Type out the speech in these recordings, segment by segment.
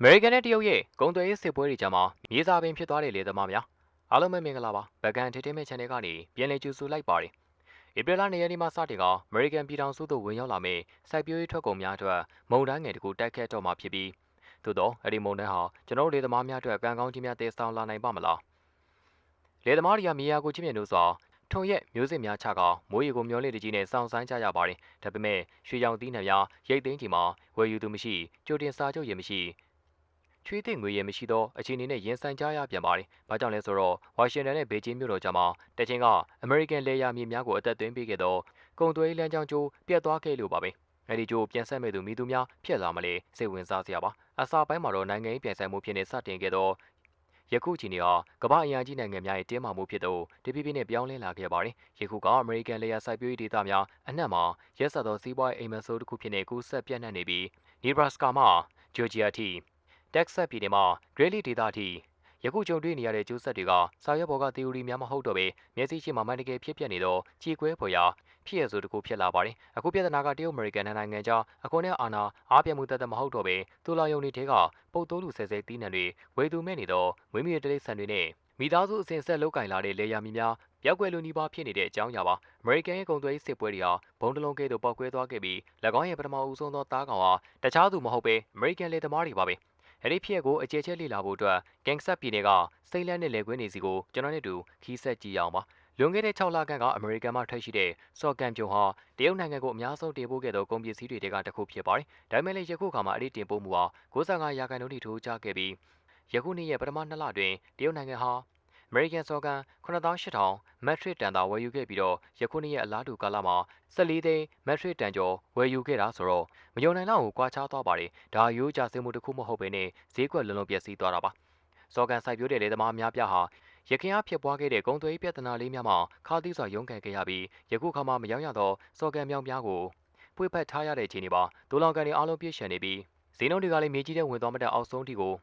အမေရိကန်နဲ့တရုတ်ရဲ့ကုန်သွယ်ရေးစစ်ပွဲတွေကြားမှာမြေစာပင်ဖြစ်သွားတဲ့လေသမားများအားလုံးပဲမင်္ဂလာပါဗကန်ထေထေမဲ့ channel ကနေပြန်လည်ကြိုဆိုလိုက်ပါတယ်ဧပြီလ2ရက်နေ့မှစတင်ကအမေရိကန်ပြည်ထောင်စုသို့ဝင်ရောက်လာမယ့်စိုက်ပျိုးရေးထွက်ကုန်များအတွက်မုန်တိုင်းငယ်တစ်ခုတိုက်ခတ်တော့မှာဖြစ်ပြီးသို့တော့အဲ့ဒီမုန်တိုင်းဟာကျွန်တော်တို့လေသမားများအတွက်ကံကောင်းခြင်းများတည်ဆောင်လာနိုင်ပါမလားလေသမားတွေကမြေယာကိုချစ်မြတ်လို့ဆိုထုံရက်မျိုးစစ်များချကမိုးရီကိုမျောလင့်တကြီးနဲ့စောင့်ဆိုင်ကြရပါတယ်ဒါပေမဲ့ရွှေရောင်သီးနှံများရိတ်သိမ်းချိန်မှာဝယ်ယူသူမရှိကြိုတင်စာချုပ်ရမရှိ ချွေးသိငွေရမရှိသောအခြေအနေနဲ့ရင်ဆိုင်ကြရပြန်ပါတယ်။ဘာကြောင့်လဲဆိုတော့ဝါရှင်တန်နဲ့ဘေကျင်းမြို့တော်ကြားမှာတချင်းကအမေရိကန်လေယာမြေများကိုအသက်သွင်းပေးခဲ့သောကုန်သွယ်ရေးလမ်းကြောင်းကျိုးပြတ်သွားခဲ့လို့ပါပဲ။အဲဒီကျိုးပြန်ဆက်မဲ့သူမိသူများဖြစ်လာမလဲစိတ်ဝင်စားစရာပါ။အစာပိုင်းမှာတော့နိုင်ငံရေးပြန်ဆိုင်မှုဖြစ်နေစတင်ခဲ့သောယခုချိန်นี้ဟာကမ္ဘာအင်အားကြီးနိုင်ငံများရဲ့တင်းမာမှုဖြစ်သောတဖြည်းဖြည်းနဲ့ပြောင်းလဲလာခဲ့ပါတယ်။ယခုကအမေရိကန်လေယာစိုက်ပျိုးရေးဒေသများအနှံ့မှာရက်ဆက်သောစီးပွားရေးအိမ်မက်ဆိုးတစ်ခုဖြစ်နေကူးဆက်ပြန့်နှံ့နေပြီးနီဘရာစကာမှဂျော်ဂျီယာထိ တက်ဆတ်ပြည်နယ်မှာဂရေးလီဒေသအထိယခုကြုံတွေ့နေရတဲ့ကျိုးဆက်တွေကစာရွက်ပေါ်ကသီအိုရီများမဟုတ်တော့ဘဲမျက်စိရှိမှမှန်တကယ်ဖြစ်ပျက်နေသောကြေကွဲဖွယ်ရာဖြစ်ရဆိုတကူဖြစ်လာပါတယ်။အခုပြဿနာကတရုတ်အမေရိကန်နိုင်ငံကြားအခွန်နဲ့အာဏာအားပြမှုတသက်မဟုတ်တော့ဘဲတူလာယုံတွေထဲကပုတ်တိုးလူဆဲဆဲတီးနှံတွေဝေသူမဲ့နေသောမွေးမြူရေးတလိษံတွေနဲ့မိသားစုအစဉ်ဆက်လောက်ကင်လာတဲ့လေယာဉ်များပြောက်ွယ်လူနီးပါးဖြစ်နေတဲ့အကြောင်းအရာပါအမေရိကန်ရဲ့ကုန်သွယ်ရေးစစ်ပွဲတွေဟာဘုံတလုံးကဲ့သို့ပောက်ကွဲသွားခဲ့ပြီး၎င်းရဲ့ပထမဦးဆုံးသောတားကောင်ဟာတခြားသူမဟုတ်ပဲအမေရိကန်လေသမားတွေပါပဲ အဲ့ဒီဖြစ်ကိုအကျယ်ချဲလေ့လာဖို့အတွက်ဂင်ဆက်ပြည်နယ်ကစိတ်လန်းနဲ့လေကွင်းနေစီကိုကျွန်တော်နဲ့တူခီးဆက်ကြည့်အောင်ပါလွန်ခဲ့တဲ့6လခန့်ကအမေရိကန်မှထွက်ရှိတဲ့စော်ကန်ပြုံဟာတရုတ်နိုင်ငံကိုအများဆုံးတင်ပို့ခဲ့သောကုန်ပစ္စည်းတွေတဲကတစ်ခုဖြစ်ပါတယ်။ဒါပေမဲ့လည်းယခုခါမှာအဲ့ဒီတင်ပို့မှုဟာ95ရာခိုင်နှုန်းထိထိုးကျခဲ့ပြီးယခုနှစ်ရဲ့ပထမနှစ်လတွင်တရုတ်နိုင်ငံဟာ အမေရိကန်စော်ကန်9800မက်ထရစ်တန်သာဝယ်ယူခဲ့ပြီးတော့ယခုနှစ်ရဲ့အလားတူကာလမှာ14သိန်းမက်ထရစ်တန်ကျော်ဝယ်ယူခဲ့တာဆိုတော့မယုံနိုင်လောက်ကိုကွာခြားသွားပါတယ်ဒါရိုးကြဆင်းမှုတစ်ခုမဟုတ်ဘဲနဲ့ဈေးကွက်လုံးလုံးပျက်စီးသွားတာပါစော်ကန်စိုက်ပျိုးတဲ့လေသမားများပြားဟာရခင်အားဖြစ်ပွားခဲ့တဲ့ဂုံသွေးပြဿနာလေးများမှာခါသီးစွာရုန်းကန်ခဲ့ရပြီးယခုခါမှမရောက်ရသောစော်ကန်မြောင်များကိုပွေဖက်ထားရတဲ့အခြေအနေပါဒိုလောင်ကန်တွေအားလုံးပြည့်ရှံနေပြီးဈေးနှုန်းတွေကလည်းမြေကြီးတဲ့ဝင်သွားမတဲ့အောက်ဆုံးထိကို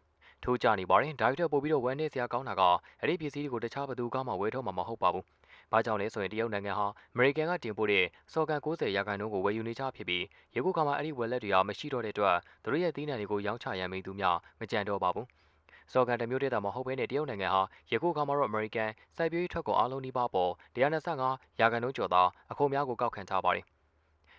ထိုးကြနေပါတယ်ဒါရိုက်တာပို့ပြီးတော့ဝမ်းနေစရာကောင်းတာကအဲ့ဒီပစ္စည်းတွေကိုတခြားဘသူကမှဝယ်ထုတ်မှာမဟုတ်ပါဘူး။ဘာကြောင့်လဲဆိုရင်တရုတ်နိုင်ငံဟာအမေရိကန်ကတင်ပို့တဲ့စော်ကန်90ရာခိုင်နှုန်းကိုဝယ်ယူနေကြဖြစ်ပြီးယခုခါမှာအဲ့ဒီဝယ်လက်တွေကမရှိတော့တဲ့အတွက်သူတို့ရဲ့သီးနှံတွေကိုရောင်းချရန်မိသူများမကြံတော့ပါဘူး။စော်ကန်တမျိုးတည်းသာမဟုတ်ဘဲနဲ့တရုတ်နိုင်ငံဟာယခုခါမှာတော့အမေရိကန်စိုက်ပျိုးရေးထွက်ကုန်အလုံးနီးပါးပေါ်125ရာခိုင်နှုန်းကျော်သာအခွန်များကိုကောက်ခံထားပါတယ်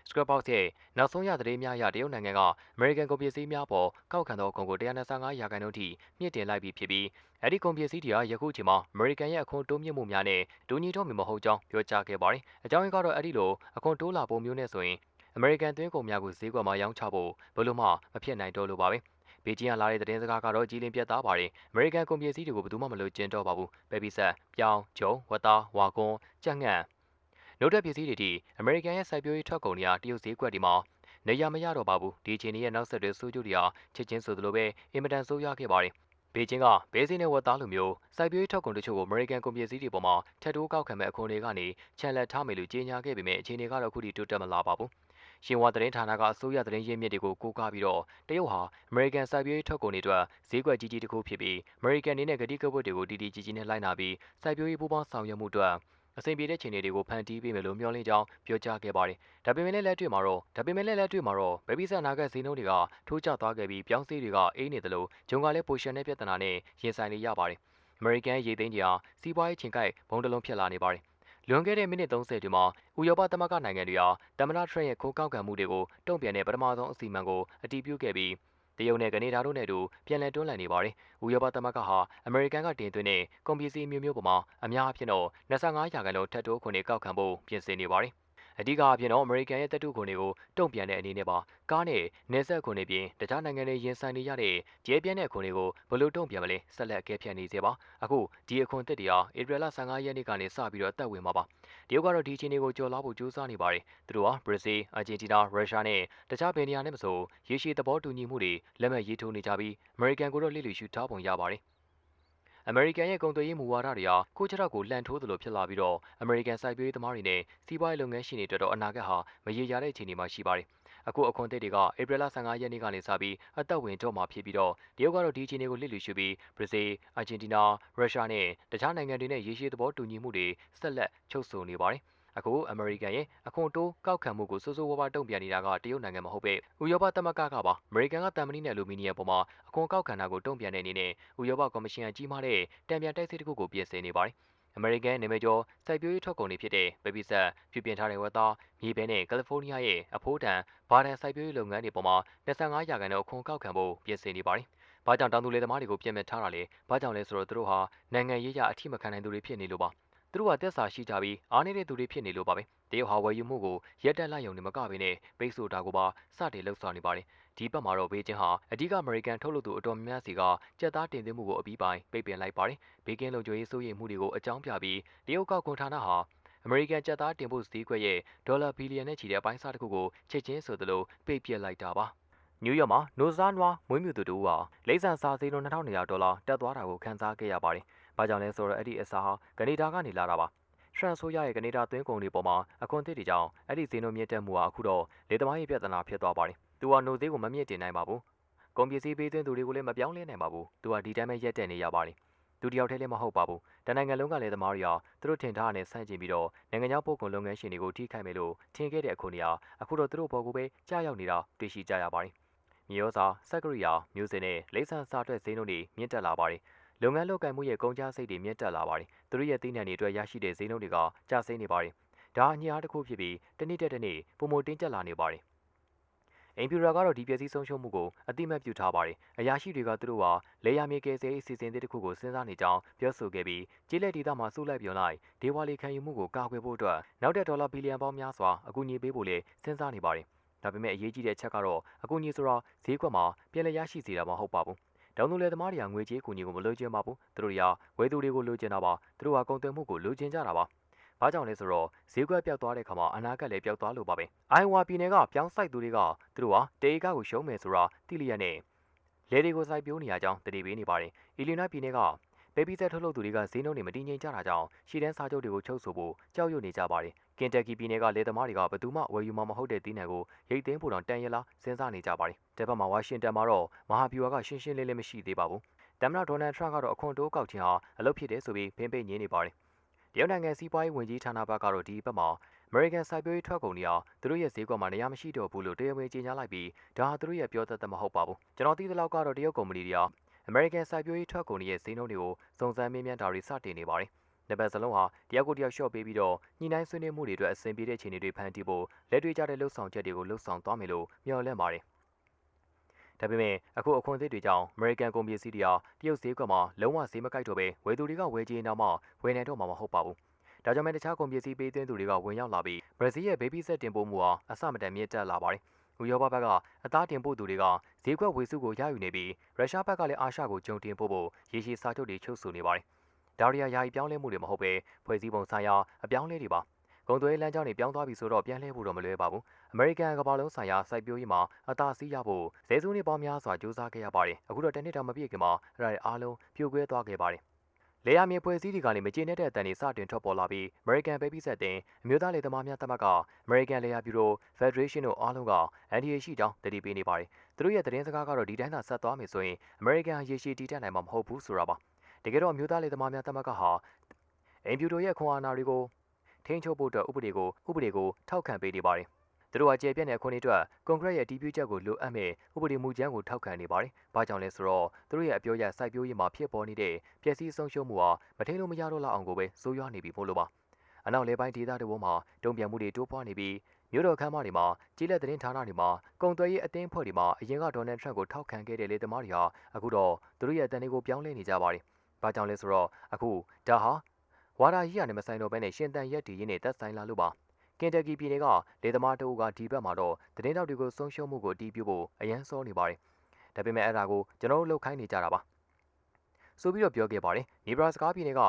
Scrapbox ရဲ့နောက်ဆုံးရသတင်းများအရတရုတ်နိုင်ငံကအမေရိကန်ကုန်ပစ္စည်းများပေါ်ကောက်ခံသောအခွန်ကို125ရာခိုင်နှုန်းထိမြင့်တင်လိုက်ပြီးဖြစ်ပြီးအဲ့ဒီကုန်ပစ္စည်းတွေကယခုချိန်မှာအမေရိကန်ရဲ့အခွန်တိုးမြင့်မှုများနဲ့ဒူညီတော့မမဟုတ်ကြောင်းပြောကြားခဲ့ပါတယ်။အကြောင်းရင်းကတော့အဲ့ဒီလိုအခွန်တိုးလာပုံမျိုးနဲ့ဆိုရင်အမေရိကန်သွင်းကုန်များကိုဈေးကွက်မှာရောင်းချဖို့ဘလို့မှမဖြစ်နိုင်တော့လို့ပါပဲ။ဘေကျင်းကလာတဲ့သတင်းစကားကတော့ကြီးလင်းပြတ်သားပါတယ်။အမေရိကန်ကုန်ပစ္စည်းတွေကိုဘယ်သူမှမလို့ကျင်တော့ပါဘူး။ပဲပီဆက်၊ပြောင်း၊ဂျုံ၊ဝတ်သား၊ဝါကွန်း၊ကြက်ငှန့် နှုတ်ထွက်ပစ္စည်းတွေထိအမေရိကန်ရဲ့စိုက်ပျိုးရေးထွက်ကုန်တွေကတရုတ်ဈေးကွက်ဒီမှာနေရမရတော့ပါဘူးဒီအခြေအနေရဲ့နောက်ဆက်တွဲဆိုးကျိုးတွေဟာချက်ချင်းဆိုသလိုပဲအင်မတန်ဆိုးရွားခဲ့ပါတယ်ဘေကျင်းကဘေးစင်းနဲ့ဝတ်သားလိုမျိုးစိုက်ပျိုးရေးထွက်ကုန်တချို့ကိုအမေရိကန်ကုန်ပစ္စည်းတွေပေါ်မှာထက်တိုးကောက်ခံမဲ့အခွန်တွေကနေချန်လက်ထားမယ်လို့ကြေညာခဲ့ပေမဲ့အခြေအနေကတော့အခုထိတိုးတက်မလာပါဘူးရှင်ဝါသတင်းဌာနကအစိုးရသတင်းရင်းမြစ်တွေကိုကိုးကားပြီးတော့တရုတ်ဟာအမေရိကန်စိုက်ပျိုးရေးထွက်ကုန်တွေအတွက်ဈေးကွက်ကြီးကြီးတစ်ခုဖြစ်ပြီးအမေရိကန်နေနဲ့ဂတိကဝတ်တွေကိုတီတီကြီးကြီးနဲ့လိုက်နာပြီးစိုက်ပျိုးရေးပူးပေါင်းဆောင်ရွက်မှုအတွက် အဆင်ပြေတဲ့ခြေနေတွေကိုဖန်တီးပေးမယ်လို့မျှော်လင့်ကြောင်းပြောကြားခဲ့ပါတယ်။ဒါပေမဲ့လည်းလက်တွေ့မှာတော့ဒါပေမဲ့လည်းလက်တွေ့မှာတော့ဘယ်ပြီးဆက်နာကဈေးနှုန်းတွေကထိုးကျသွားခဲ့ပြီးပြောင်းစည်းတွေကအေးနေတယ်လို့ဂျုံကလည်းပိုရှန်တဲ့ပြဿနာနဲ့ရင်ဆိုင်နေရပါတယ်။အမေရိကန်ရေသိမ်းကြီးဟာစီးပွားရေးချိန်ကိုက်ဘုံတလုံးဖြစ်လာနေပါတယ်။လွန်ခဲ့တဲ့မိနစ်30တွင်မှာဥရောပသမဂ္ဂနိုင်ငံတွေဟာတမနာထရက်ရဲ့ခိုးကောက်ခံမှုတွေကိုတုံ့ပြန်တဲ့ပထမဆုံးအစီအမံကိုအတည်ပြုခဲ့ပြီး တရုတ်နဲ့ကနေဒါတို့နဲ့တူပြန်လည်တွန်းလှန်နေပါတယ်။ဥရောပသမဂ္ဂဟာအမေရိကန်ကတင်သွင်းတဲ့ကုန်ပစ္စည်းမျိုးမျိုးပေါ်မှာအများအပြားတော့25ရာခိုင်နှုန်းထပ်တိုးခွန်တွေကောက်ခံဖို့ပြင်ဆင်နေပါတယ်။ အဓိကအဖြစ်တော့အမေရိကန်ရဲ့တပ်ထုခွန်တွေကိုတုံ့ပြန်တဲ့အနေနဲ့ပါကားနဲ့နေဆက်ခွန်တွေပြင်တခြားနိုင်ငံတွေရင်ဆိုင်နေရတဲ့ကျဲပြန့်တဲ့ခွန်တွေကိုဘယ်လိုတုံ့ပြန်မလဲဆက်လက်အကဲဖြတ်နေစေပါအခုဒီအခွန်သစ်တွေဟာဧပြီလ15ရက်နေ့ကနေစပြီးတော့တက်ဝင်မှာပါတရုတ်ကတော့ဒီအချိန်တွေကိုကြော်လွှားဖို့ကြိုးစားနေပါတယ်သူတို့ဟာဘရာဇီးအာဂျင်တီးနားရုရှားနဲ့တခြားဘယ်နေရာနဲ့မဆိုရေရှည်သဘောတူညီမှုတွေလက်မှတ်ရေးထိုးနေကြပြီးအမေရိကန်ကိုတော့လစ်လျရှုထားပုံရပါတယ် အမေရိကန်ရဲ့ကုန်သွယ်ရေးမူဝါဒတွေဟာကိုချရောက်ကိုလှန်ထိုးသလိုဖြစ်လာပြီးတော့အမေရိကန်စိုက်ပျိုးရေးသမားတွေနဲ့စီးပွားရေးလုပ်ငန်းရှင်တွေတော်တော်အနာဂတ်ဟာမရေရာတဲ့အခြေအနေမှာရှိပါတယ်။အခုအခွန်သစ်တွေကဧပြီလ15ရက်နေ့ကနေစပြီးအသက်ဝင်တော့မှာဖြစ်ပြီးတော့တရုတ်ကတော့ဒီအခြေအနေကိုလစ်လျရှုပြီးဘရာဇီး၊အာဂျင်တီးနား၊ရုရှားနဲ့တခြားနိုင်ငံတွေနဲ့ရေရှည်သဘောတူညီမှုတွေဆက်လက်ချုပ်ဆိုနေပါတယ်။ အခုအမေရိကန်ရဲ့အခွန်တိုးကောက်ခံမှုကိုစိုးစိုးဝါးဝါတုံ့ပြန်နေတာကတရုတ်နိုင်ငံမဟုတ်ပဲဥရောပသမဂ္ဂကပါအမေရိကန်ကတမ်မနီနဲ့အလူမီနီယံပေါ်မှာအခွန်ကောက်ခံတာကိုတုံ့ပြန်တဲ့အနေနဲ့ဥရောပကော်မရှင်ကကြီးမားတဲ့တံပြန်တိုက်စစ်တစ်ခုကိုပြင်ဆင်နေပါတယ်အမေရိကန်နေမကျော်စိုက်ပျိုးရေးထွက်ကုန်တွေဖြစ်တဲ့ဘေဘီဆက်ပြုပြင်ထားတဲ့ဝက်သားမြေပဲနဲ့ကယ်လီဖိုးနီးယားရဲ့အဖိုးတန်ဘာဒန်စိုက်ပျိုးရေးလုပ်ငန်းတွေပေါ်မှာ25ရာခိုင်နှုန်းအခွန်ကောက်ခံဖို့ပြင်ဆင်နေပါတယ်။ဘာကြောင့်တောင်သူလယ်သမားတွေကိုပြင်ပထားတာလဲ။ဘာကြောင့်လဲဆိုတော့သူတို့ဟာနိုင်ငံရေးရအထိမခံနိုင်သူတွေဖြစ်နေလို့ပါ။ သူတို့ကတက်စာရှိကြပြီးအားနေတဲ့သူတွေဖြစ်နေလို့ပါပဲ။တရုတ်ဟာဝယ်ယူမှုကိုရက်တက်လိုက်ရုံနဲ့မကဘဲနဲ့ပိတ်ဆို့တာကိုပါစတင်လှုပ်ဆောင်နေပါတယ်။ဒီဘက်မှာတော့ဘေကျင်းဟာအဓိကအမေရိကန်ထုတ်လုပ်သူအတော်များများစီကကြက်သားတင်သွင်းမှုကိုအပြီးပိုင်းပိတ်ပင်လိုက်ပါတယ်။ဘေကင်းလုံခြုံရေးစိုးရိမ်မှုတွေကိုအကြောင်းပြပြီးတရုတ်ကောက်ကွန်ဌာနဟာအမေရိကန်ကြက်သားတင်ပို့စည်းကွက်ရဲ့ဒေါ်လာဘီလီယံနဲ့ချီတဲ့အပိုင်းစားတစ်ခုကိုချက်ချင်းဆိုသလိုပိတ်ပစ်လိုက်တာပါနယူးယောက်မှာနိုဇာနွားမွေးမြူသူတူဟာလိမ့်ဆန်စာစီလုံး2200ဒေါ်လာတက်သွားတာကိုခန်းစားခဲ့ရပါတယ်။ ဘာကြောင့်လဲဆိုတော့အဲ့ဒီအစားဟာကနေဒါကနေလာတာပါ။ထရန့်ဆိုရရဲ့ကနေဒါသွင်းကုန်တွေပေါ်မှာအခွန်သစ်တွေကြောင့်အဲ့ဒီဈေးနှုန်းမြင့်တက်မှုဟာအခုတော့လေသမားရေးပြဿနာဖြစ်သွားပါတယ်။သူကနိုသေးကိုမမြင့်တင်နိုင်ပါဘူး။ကုန်ပစ္စည်းပေးသွင်းသူတွေကိုလည်းမပြောင်းလဲနိုင်ပါဘူး။သူကဒီတိုင်းပဲရက်တက်နေရပါတယ်။သူတယောက်တည်းလည်းမဟုတ်ပါဘူးတနိုင်ငံလုံးကလည်းသမားတွေဟာသူတို့ထင်ထားတဲ့ဆန့်ကျင်ပြီးတော့နိုင်ငံခြားပို့ကုန်လုပ်ငန်းရှင်တွေကိုထိခိုက်မယ်လို့ထင်ခဲ့တဲ့အခုနေရာအခုတော့သူတို့ဘော်ကိုပဲကြားရောက်နေတာတွေ့ရှိကြရပါတယ်မြေရောစာစက်ကရိယာမျိုးစင်နဲ့လိမ့်ဆန်စာအတွက်ဈေးနှုန်းတွေမြင့်တက်လာပါတယ် လုပ်ငန်းလုပ်ကိုင်မှုရဲ့ကုန်ကျစရိတ်တွေမြင့်တက်လာပါတယ်သူတို့ရဲ့သိနှံတွေအတွက်ရရှိတဲ့ဈေးနှုန်းတွေကကျဆင်းနေပါတယ်ဒါအညာတစ်ခုဖြစ်ပြီးတနေ့တက်တနေ့ပုံမတင်းကျပ်လာနေပါတယ်အိမ်ဖြူရာကတော့ဒီပျက်စီးဆုံးရှုံးမှုကိုအတိမတ်ပြုထားပါတယ်။အရာရှိတွေကသူတို့ဟာလေယာမြေကယ်ဆယ်ရေးအစီအစဉ်တစ်ခုကိုစဉ်းစားနေကြောင်းပြောဆိုခဲ့ပြီးကျေးလက်ဒေသမှာစုလိုက်ပြောင်းလိုက်ဒေဝါလီခံယူမှုကိုကာကွယ်ဖို့အတွက်နောက်တဲ့ဒေါ်လာဘီလီယံပေါင်းများစွာအကူအညီပေးဖို့လည်းစဉ်းစားနေပါတယ်။ဒါပေမဲ့အရေးကြီးတဲ့အချက်ကတော့အကူအညီဆိုတာဈေးကွက်မှာပြည်လည်ရရှိစေတာမဟုတ်ပါဘူး။ တောင်သူလယ်သမားတွေကငွေကြေးကူညီကိုမလိုချင်ပါဘူး။သူတို့တွေကဝယ်သူတွေကိုလိုချင်တာပါ။သူတို့ကကုန်သွယ်မှုကိုလိုချင်ကြတာပါ။။ဘာကြောင့်လဲဆိုတော့ဈေးကွက်ပျောက်သွားတဲ့ခါမှာအနာဂတ်လည်းပျောက်သွားလို့ပါပဲ။အိုင်ဝါပြည်နယ်ကပြောင်းဆိုင်သူတွေကသူတို့ဟာတေးကားကိုရှုံးမယ်ဆိုတာသိလျက်နဲ့လေတွေကိုစိုက်ပျိုးနေရကြောင်းတတိပေးနေပါတယ်။အီလီနိုပြည်နယ်ကဘေဘီဆက်ထုတ်လုပ်သူတွေကဈေးနှုန်းတွေမတည်ငြိမ်ကြတာကြောင့်ရှီတန်းစာချုပ်တွေကိုချုပ်ဆိုဖို့ကြောက်ရွံ့နေကြပါတယ်။ ကင်တက်ကီပြည်နယ်ကလေသမားတွေကဘယ်သူမှဝယ်ယူမှာမဟုတ်တဲ့တီးနှံကိုရိတ်သိမ်းဖို့တော့တန်ရလားစဉ်းစားနေကြပါတယ်။တစ်ဖက်မှာဝါရှင်တန်မှာတော့မဟာဗျူဟာကရှင်းရှင်းလင်းလင်းမရှိသေးပါဘူး။တမ်မနာဒေါ်နယ်ထရန့်ကတော့အခွန်တိုးကောက်ခြင်းဟာအလုပ်ဖြစ်တယ်ဆိုပြီးဖိမ့်ပိတ်ညင်းနေပါတယ်တရုတ်နိုင်ငံစီးပွားရေးဝန်ကြီးဌာနဘက်ကတော့ဒီဘက်မှာ American စိုက်ပျိုးရေးထွက်ကုန်တွေဟာသူတို့ရဲ့ဈေးကွက်မှာနေရာမရှိတော့ဘူးလို့တရားဝင်ကြေညာလိုက်ပြီးဒါဟာသူတို့ရဲ့ပြောသက်သက်မဟုတ်ပါဘူးကျွန်တော်သိသလောက်ကတော့တရုတ်ကုမ္ပဏီတွေဟာ American စိုက်ပျိုးရေးထွက်ကုန်တွေရဲ့ဈေးနှုန်းတွေကိုစုံစမ်းမေးမြန်းတာတွေစတင်နေပါတယ် နှစ်ပတ်စလုံးဟာတယောက်ကိုတယောက်ရှော့ပေးပြီးတော့ညှိနှိုင်းဆွေးနွေးမှုတွေအတွက်အဆင်ပြေတဲ့ခြေအနေတွေဖန်တီးဖို့လက်တွေ့ကျတဲ့လှုပ်ဆောင်ချက်တွေကိုလှုပ်ဆောင်သွားမယ်လို့မျှော်လင့်ပါတယ်ဒါပေမဲ့အခုအခွန်သစ်တွေကြောင့် American ကုန်ပစ္စည်းတွေဟာတရုတ်ဈေးကွက်မှာလုံးဝဈေးမကိုက်တော့ဘဲဝယ်သူတွေကဝယ်ကြည့်နေတော့မှဝယ်နိုင်တော့မှာမဟုတ်ပါဘူး။ဒါကြောင့်လည်းတခြားကုန်ပစ္စည်းပေးသွင်းသူတွေကဝင်ရောက်လာပြီးဘရာဇီးရဲ့ဘေဘီဆက်တင်ပို့မှုဟာအဆမတန်မြင့်တက်လာပါတယ်။ဥရောပဘက်ကအသားတင်ပို့သူတွေကဈေးကွက်ဝေစုကိုရယူနေပြီးရုရှားဘက်ကလည်းအာရှကိုဂျုံတင်ပို့ဖို့ရေရှည်စာချုပ်တွေချုပ်ဆိုနေပါတယ်။ ဒါရီယာယာယီပြောင်းလဲမှုတွေမဟုတ်ပဲဖွဲ့စည်းပုံဆိုင်ရာအပြောင်းလဲတွေပါ။ကုန်သွယ်ရေးလမ်းကြောင်းတွေပြောင်းသွားပြီဆိုတော့ပြန်လှည့်ဖို့တော့မလွယ်ပါဘူး။ American ကမ္ဘာလုံးဆိုင်ရာစိုက်ပျိုးရေးမှာအသာစီးရဖို့ဇဲစုနှစ်ပေါင်းများစွာကြိုးစားခဲ့ရပါတယ်။အခုတော့တနေ့တောင်မပြည့်ခင်မှာအဲ့ဒါတွေအားလုံးပြိုကွဲသွားခဲ့ပါတယ်။လေယာမြေဖွဲ့စည်းတွေကနေမကျေနပ်တဲ့အတန်တွေစတင်ထွက်ပေါ်လာပြီး American Baby Set တင်အမျိုးသားလေသမားများသမဂ္ဂ American လေယာဗျူရို Federation တို့အားလုံးကအန်ဒီယေရှိကြောင်းတတိပေးနေပါတယ်။သူတို့ရဲ့သတင်းစကားကတော့ဒီတိုင်းသာဆက်သွားမယ်ဆိုရင် American ရေရှည်တည်တတ်နိုင်မှာမဟုတ်ဘူးဆိုတာပါ။ တကယ်တော့အမျိုးသားလေသမားများသမဂ္ဂဟာအင်ဖြူတိုရဲ့ခွန်အာဏာတွေကိုထိန်းချုပ်ဖို့အတွက်ဥပဒေကိုဥပဒေကိုထောက်ခံပေးနေပါတယ်။သူတို့ကကျေပြည့်တဲ့ခွင့်အတွက်ကွန်ဂရက်ရဲ့တီးပြချက်ကိုလိုအပ်မဲ့ဥပဒေမူကြမ်းကိုထောက်ခံနေပါတယ်။ဘာကြောင့်လဲဆိုတော့သူတို့ရဲ့အပြောရစိုက်ပျိုးရေးမှာဖြစ်ပေါ်နေတဲ့ပျက်စီးဆုံးရှုံးမှုဟာမထိန်လို့မရတော့လောက်အောင်ကိုပဲစိုးရွားနေပြီမို့လို့ပါ။အနောက်လေပိုင်းဒေသတဝန်းမှာတုံ့ပြန်မှုတွေတိုးပွားနေပြီးမြို့တော်ခမ်းမတွေမှာကြီးလက်သတင်းဌာနတွေမှာကုန်သွယ်ရေးအသင်းဖွဲ့တွေမှာအရင်ကဒေါ်နယ်ထရန့်ကိုထောက်ခံခဲ့တဲ့လေသမားတွေဟာအခုတော့သူတို့ရဲ့အတန်တွေကိုပြောင်းလဲနေကြပါတယ်။ ဘာကြောင့်လဲဆိုတော့အခုဒါဟာဝါဒကြီးရနဲ့မဆိုင်တော့ဘဲနဲ့ရှင်တန်ရက်တီရင်းနဲ့သက်ဆိုင်လာလို့ပါကင်တက်ကီပြည်နယ်ကလေသမားတအုပ်ကဒီဘက်မှာတော့သတင်းတောက်တွေကိုဆုံးရှုံးမှုကိုတီးပြဖို့အရန်စောနေပါတယ်ဒါပေမဲ့အဲ့ဒါကိုကျွန်တော်တို့လှုပ်ခိုင်းနေကြတာပါဆိုပြီးတော့ပြောခဲ့ပါတယ်နီဘရာစကာပြည်နယ်က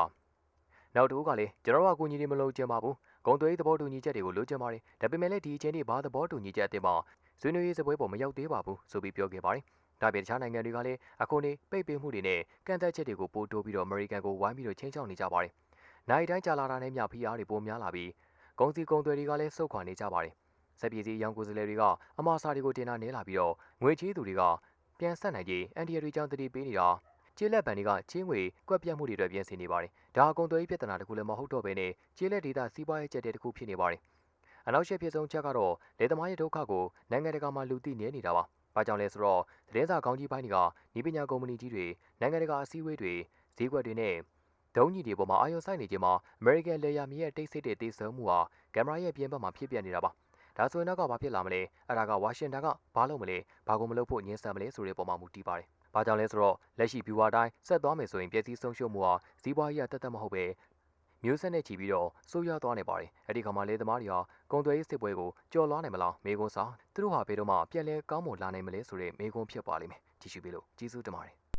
နောက်တူကလည်းကျွန်တော်တို့အကူအညီတွေမလုပ်ကြပါဘူးဂုံသွေးသဘောတူညီချက်တွေကိုလိုချင်ပါတယ်ဒါပေမဲ့လည်းဒီအချိန်ထိဘာသဘောတူညီချက်အသစ်မှဆွေးနွေးရေးစပွဲပေါ်မရောက်သေးပါဘူးဆိုပြီးပြောခဲ့ပါတယ် ဒါပြင်တခြားနိုင်ငံတွေကလည်းအခုနေပိတ်ပင်မှုတွေနဲ့ကန့်သက်ချက်တွေကိုပို့တိုးပြီးတော့အမေရိကန်ကိုဝိုင်းပြီးတော့ချင်းချောက်နေကြပါတယ်နိုင်တိုင်းကြာလာတာနဲ့မျှဖိအားတွေပိုများလာပြီးကုန်စည်ကုန်သွယ်တွေကလည်းစုတ်ခွာနေကြပါတယ်။စက်ပြည်စည်းရောင်းကိုယ်စားလှယ်တွေကအမှားစာတွေကိုတင်တာနေလာပြီးတော့ငွေချေးသူတွေကပြန်ဆက်နိုင်ရေးအန်တီရီကြောင့်တတိပေးနေတာကျေးလက်ဗန်တွေကချင်းငွေကွက်ပြတ်မှုတွေအတွက်ပြင်ဆင်နေပါတယ်။ဒါအကုန်သွယ်ရေးပြဿနာတစ်ခုလည်းမဟုတ်တော့ဘဲနဲ့ကျေးလက်ဒေသစီးပွားရေးကျက်တဲ့တစ်ခုဖြစ်နေပါတယ်။အနောက်ရှေ့ဖြစ်ဆုံးချက်ကတော့လေသမားရဲ့ဒုက္ခကိုနိုင်ငံတကာမှာလူသိနေနေတာပါ။ ဘာကြောင့်လဲဆိုတော့သတင်းစာကောင်းကြီးပိုင်းတွေကဤပညာကုမ္ပဏီကြီးတွေနိုင်ငံတကာအစည်းအဝေးတွေဈေးကွက်တွေနဲ့ဒုံးကြီးတွေပေါ်မှာအာရုံစိုက်နေခြင်းမှာ American လေယာမြေရဲ့တိတ်ဆိတ်တဲ့တေဆုံးမှုဟာကင်မရာရဲ့ပြင်ပမှာဖြစ်ပျက်နေတာပါ။ဒါဆိုရင်တော့ကဘာဖြစ်လာမလဲ။အဲ့ဒါကဝါရှင်တန်ကဘာလုပ်မလဲ။ဘာကိုမလုပ်ဖို့ညှင်းဆန်မလဲဆိုတဲ့ပုံမှာမူတည်ပါတယ်။ဘာကြောင့်လဲဆိုတော့လက်ရှိ viewer တိုင်းဆက်သွားမယ်ဆိုရင်ပျက်စီးဆုံးရှုံးမှုဟာဇီးပွားရေးအတက်တက်မဟုတ်ပဲ မျိုးဆက်နဲ့ချီပြီးတော့ဆိုးရွားသွားနေပါတယ်။အဲ့ဒီခါမှာလေသမားတွေဟာကုံသွေးစစ်ပွဲကိုကြော်လွှားနိုင်မလားမေကွန်းစာသူတို့ဟာဘယ်တော့မှပြန်လဲကောင်းမွန်လာနိုင်မလဲဆိုတဲ့မေကွန်းဖြစ်ပါလိမ့်မယ်။ကြည့်ရှုပေးလို့ကျေးဇူးတင်ပါတယ်